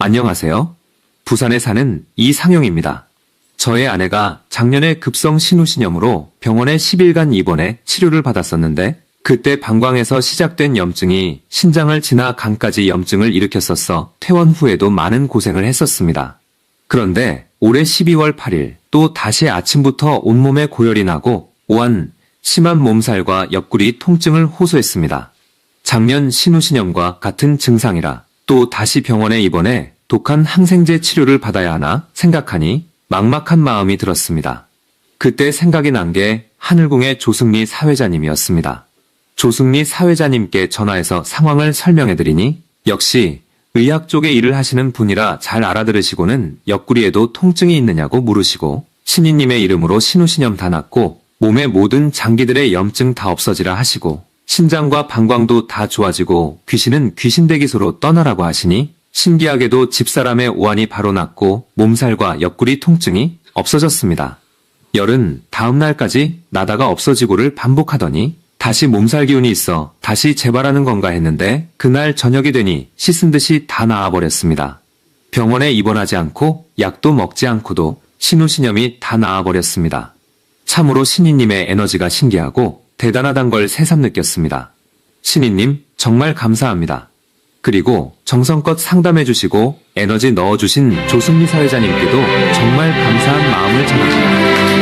안녕하세요. 부산에 사는 이상용입니다. 저의 아내가 작년에 급성 신우신염으로 병원에 10일간 입원해 치료를 받았었는데 그때 방광에서 시작된 염증이 신장을 지나 간까지 염증을 일으켰었어 퇴원 후에도 많은 고생을 했었습니다. 그런데 올해 12월 8일 또 다시 아침부터 온몸에 고열이 나고 오한 심한 몸살과 옆구리 통증을 호소했습니다. 작년 신우신염과 같은 증상이라 또 다시 병원에 입원해 독한 항생제 치료를 받아야 하나 생각하니 막막한 마음이 들었습니다. 그때 생각이 난 게 하늘궁의 조승리 사회자님이었습니다. 조승리 사회자님께 전화해서 상황을 설명해드리니 역시 의학 쪽에 일을 하시는 분이라 잘 알아들으시고는 옆구리에도 통증이 있느냐고 물으시고 신이님의 이름으로 신우신염 다 낫고 몸의 모든 장기들의 염증 다 없어지라 하시고 신장과 방광도 다 좋아지고 귀신은 귀신대기소로 떠나라고 하시니 신기하게도 집사람의 오한이 바로 낫고 몸살과 옆구리 통증이 없어졌습니다. 열은 다음 날까지 나다가 없어지고를 반복하더니 다시 몸살 기운이 있어 다시 재발하는 건가 했는데 그날 저녁이 되니 씻은 듯이 다 나아버렸습니다. 병원에 입원하지 않고 약도 먹지 않고도 신우신염이 다 나아버렸습니다. 참으로 신이님의 에너지가 신기하고 대단하단 걸 새삼 느꼈습니다. 신이님 정말 감사합니다. 그리고 정성껏 상담해주시고 에너지 넣어주신 조승리 사회자님께도 정말 감사한 마음을 전합니다.